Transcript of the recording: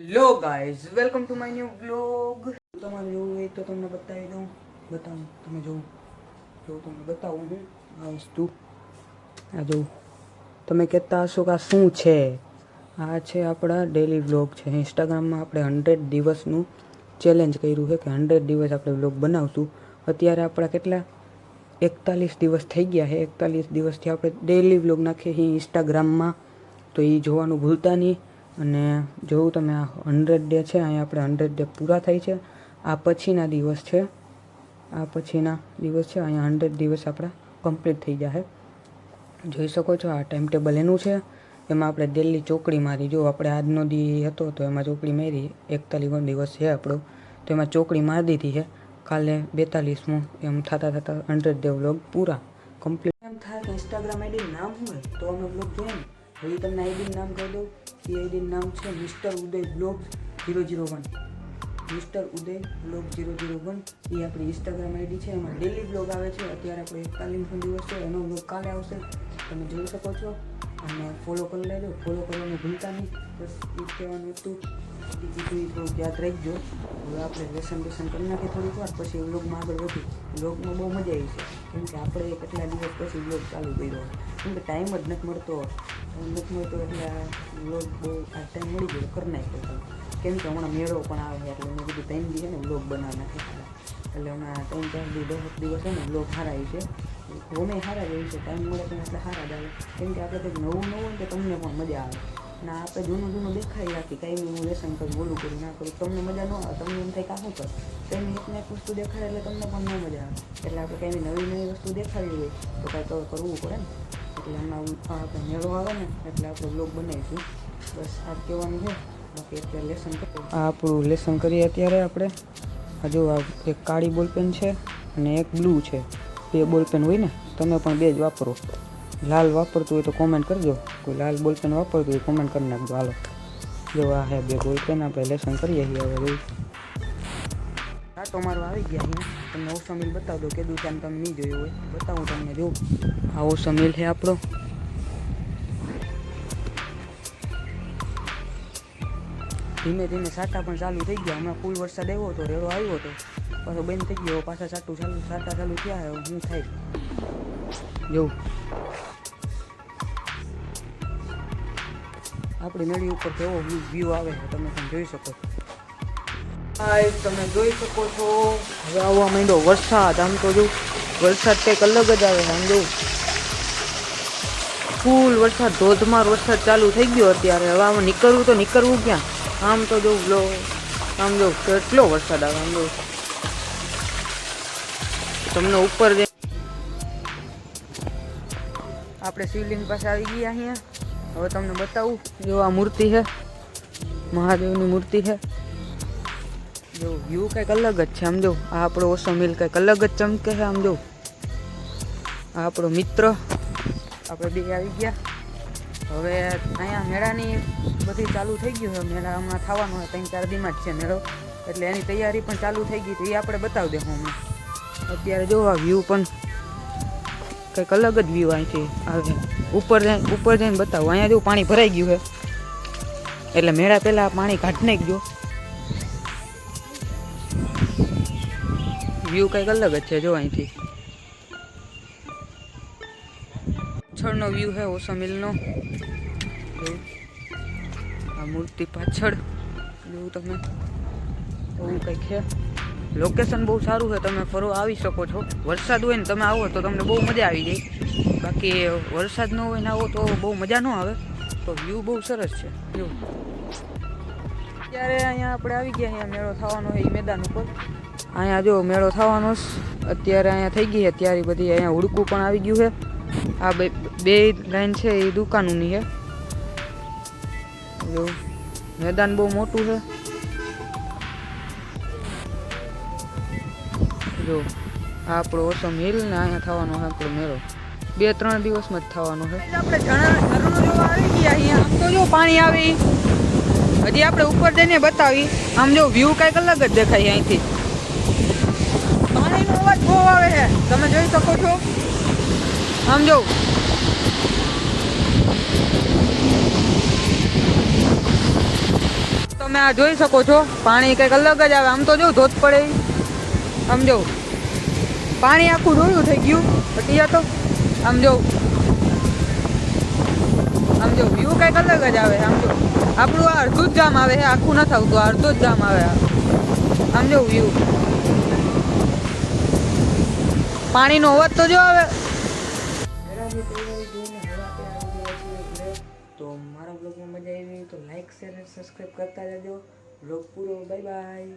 Hello guys, welcome to my new blog તમારે જોવું હોય તો તમને બતાવી દઉં. બતાવું, તમે જોવું. જોવું તમને બતાવું હું આ વસ્તુ. આ જોવું તમે કહેતા હશો કે આ શું છે? આ છે આપણા ડેલી વ્લોગ છે. ઇન્સ્ટાગ્રામમાં આપણે હંડ્રેડ દિવસનું ચેલેન્જ કર્યું છે કે હંડ્રેડ દિવસ આપણે વ્લોગ બનાવશું. અત્યારે આપણા કેટલા? એકતાલીસ દિવસ થઈ ગયા છે. એકતાલીસ દિવસથી આપણે ડેલી વ્લોગ નાખીએ છીએ ઇન્સ્ટાગ્રામમાં. તો એ જોવાનું ભૂલતા નહીં. અને જોયું તમે આ હંડ્રેડ ડે છે, અહીંયા આપણે હંડ્રેડ ડે પૂરા થાય છે. આ પછીના દિવસ છે. આ પછીના દિવસ છે, અહીંયા હંડ્રેડ દિવસ આપણા કમ્પ્લીટ થઈ જશે જોઈ શકો છો, આ ટાઈમ ટેબલ એનું છે. એમાં આપણે દિલ્હી ચોકડી મારી. જો આપણે આજનો દી હતો, તો એમાં ચોકડી મારી. એકતાલીસમો દિવસ છે આપણો. તો એમાં ચોકડી મારી દીધી છે. કાલે બેતાલીસમો, એમ થતાં થતાં હંડ્રેડ ડે વ્લોગ પૂરા. કમ્પ્લીટ એમ થાય ઇન્સ્ટાગ્રામ આઈડી નામ હોય, તો અમે વ્લોગ જોઈએ હવે તમને આઈડીનું નામ કહી દઉં. એ આઈડીનું નામ છે mister Uday blog zero zero one. Mister Uday blog zero zero one. એ આપણી ઇન્સ્ટાગ્રામ આઈડી છે. એમાં ડેલી બ્લોગ આવે છે. અત્યારે આપણે એકતાલીસમો દિવસ છે. એનો બ્લોગ કાલે આવશે. તમે જોઈ શકો છો. અને ફોલો કરી લેજો. ફોલો કરવાનું ભૂલતા નહીં. બસ એ કહેવાનું હતું. બીજું થોડુંક યાદ રાખજો. હવે આપણે લેસન બેસન કરી નાખીએ થોડીક વાર. પછી વ્લોગમાં આગળ વધી વ્લોગમાં બહુ મજા આવી છે. કેમ કે આપણે કેટલા દિવસ પછી વ્લોગ ચાલુ કર્યો. કેમ કે ટાઈમ જ નથી મળતો. ટાઈમ નથી મળતો એટલે આ વ્લોગ બહુ આ ટાઈમ મળી ગયો, કરી નાખ્યો કેમ કે હમણાં મેળો પણ આવે એટલે મેં બધું ટાઈમ દી ને વ્લોગ બનાવવા નાખે એટલે હમણાં ત્રણ ચાર દી, દસ દિવસ છે ને સારા આવી છે. ગમે સારા જ છે ટાઈમ મળે પણ એટલે સારા જ આવે. કેમ કે આપણે કંઈક નવું નવું હોય તો તમને પણ મજા આવે. અને આપણે જૂનું જૂનું દેખાડી રાખી, કાંઈ હું લેસન કરું બોલું કરું, ના કરું. તમને મજા ન આવે, તમને એમ થાય કે શું કર? કંઈ એકને એક વસ્તુ દેખાડે એટલે તમને પણ ન મજા આવે. એટલે આપણે કંઈ નવી નવી વસ્તુ દેખાડવી હોય, તો કાંઈ તો કરવું પડે ને. એટલે હમણાં આપણે મેળો આવે ને, એટલે આપણે બ્લોગ બનાવીશું બસ આ કહેવાનું છે. બાકી અત્યારે લેસન આ આપણું લેસન કરીએ અત્યારે આપણે. હજુ આ એક કાળી બોલપેન છે અને એક બ્લુ છે. બે બોલપેન હોય ને, તમે પણ બે જ વાપરો. લાલ વાપરતું હોય તો કોમેન્ટ કરજો. કોઈ લાલ બોલપેન વાપરતું હોય કોમેન્ટ કરી નાખજો. હાલો. જો આ હે બે બોલપેન, આપણે લેસન કરીએ છીએ હવે જોઈ હા તો મારું આવી ગયા અહીંયા તમને ઓછો મિલ બતાવી દો. કીધું ત્યાં તમે નહીં જોયું હોય. બતાવું તમને જો. આ ઓછો મિલ છે આપણો. ધીમે ધીમે સાટા પણ ચાલુ થઈ ગયા. હમણાં ફૂલ વરસાદ આવ્યો હતો રેડો આવ્યો હતો. પાછો બંધ થઈ ગયો. પાછા સાટું ચાલુ સાટા ચાલુ થયા હવે શું થાય? જોવું આપણી નળી ઉપર કેવો વ્યૂ આવે છે તમે પણ જોઈ શકો હાય તમે જોઈ શકો છો. હવે આવવા માંડ્યો વરસાદ. આમ તો જો વરસાદ કંઈક અલગ જ આવે આમ જો. ફૂલ વરસાદ ધોધમાર વરસાદ ચાલુ થઈ ગયો અત્યારે. હવે આમાં નીકળવું તો નીકળવું ક્યાં? આમ તો જો લો આમ જો કેટલો વરસાદ આવે આમ જો. તમને ઉપર જે આપણે શિવલિંગ પાસે આવી ગયા અહીંયા. હવે તમને બતાવું. જો આ મૂર્તિ છે, મહાદેવની મૂર્તિ છે. જો વ્યૂ કંઈક અલગ જ છે, આમ જો. આ આપણો ઓસો મિલ કંઈક અલગ જ ચમકે છે, આમ જો. આ આપણો મિત્ર. આપણે બે આવી ગયા. હવે અહીંયા મેળાની બધી ચાલુ થઈ ગયું છે. મેળા હમણાં થવાનો હોય ત્રણ ચાર દીમાં જ છે મેળો. એટલે એની તૈયારી પણ ચાલુ થઈ ગઈ તો એ આપણે બતાવી દે હું અત્યારે જો આ વ્યૂ પણ કંઈક અલગ જ વ્યૂ અહીંથી આવે. ઉપર જઈને ઉપર જઈને બતાવું. અહીંયા જેવું પાણી ભરાઈ ગયું છે. એટલે મેળા પહેલાં પાણી કાઢી નાખજો વ્યૂ કંઈક અલગ જ છે જો અહીંથી. પાછળનો વ્યૂ છે ઓસમિલનો. આ મૂર્તિ પાછળ. જોયું તમે એવું કંઈક છે. લોકેશન બહુ સારું છે, તમે ફરવા આવી શકો છો. વરસાદ હોય ને તમે આવો તો તમને બહુ મજા આવી જાય. બાકી વરસાદ ન હોય ને આવો તો બહુ મજા ન આવે. તો વ્યૂ બહુ સરસ છે. વ્યૂ અત્યારે અહીંયા આપણે આવી ગયા, અહીંયા મેળો થવાનો છે એ મેદાન ઉપર. અહીંયા જો મેળો થવાનો છે, અત્યારે અહીંયા થઈ ગઈ છે ત્યારે બધી. અહીંયા હુડકું પણ આવી ગયું છે. આ બે બે લાઈન છે એ દુકાનોની છે. મેદાન બહુ મોટું છે. જો આપણો ઓસમ હિલ ને અહીંયા થવાનો છે આપણો મેળો. બે ત્રણ દિવસમાં જ થવાનો છે આપણે ઝરણો જોવા આવી ગયા અહીંયા. આમ તો જો પાણી આવે. હજી આપણે ઉપર જઈને બતાવી. આમ જો વ્યૂ કાંઈક અલગ જ દેખાય અહીંથી. પાણીનો અવાજ બહુ આવે છે. તમે જોઈ શકો છો. આમ જો. તમે આ જોઈ શકો છો. પાણી કંઈક અલગ જ આવે. આમ તો જો ધોધ પડે. સમજો આમ જો. પાણી આખું ડોળ્યું થઈ ગયું. પટી તો આમ જો આમ જો વ્યૂ કંઈક અલગ જ આવે. આમ જો, આપણું આ અડધું જ જામ આવે છે. આખું નથી આવતું અડધું જ જામ આવે. આમ જો વ્યૂ પાણીનો અવાજ તો જો આવે. તો મારા બ્લોગમાં મજા આવી તો લાઈક શેર અને સબસ્ક્રાઈબ કરતા જજો બ્લોગ પૂરો બાય બાય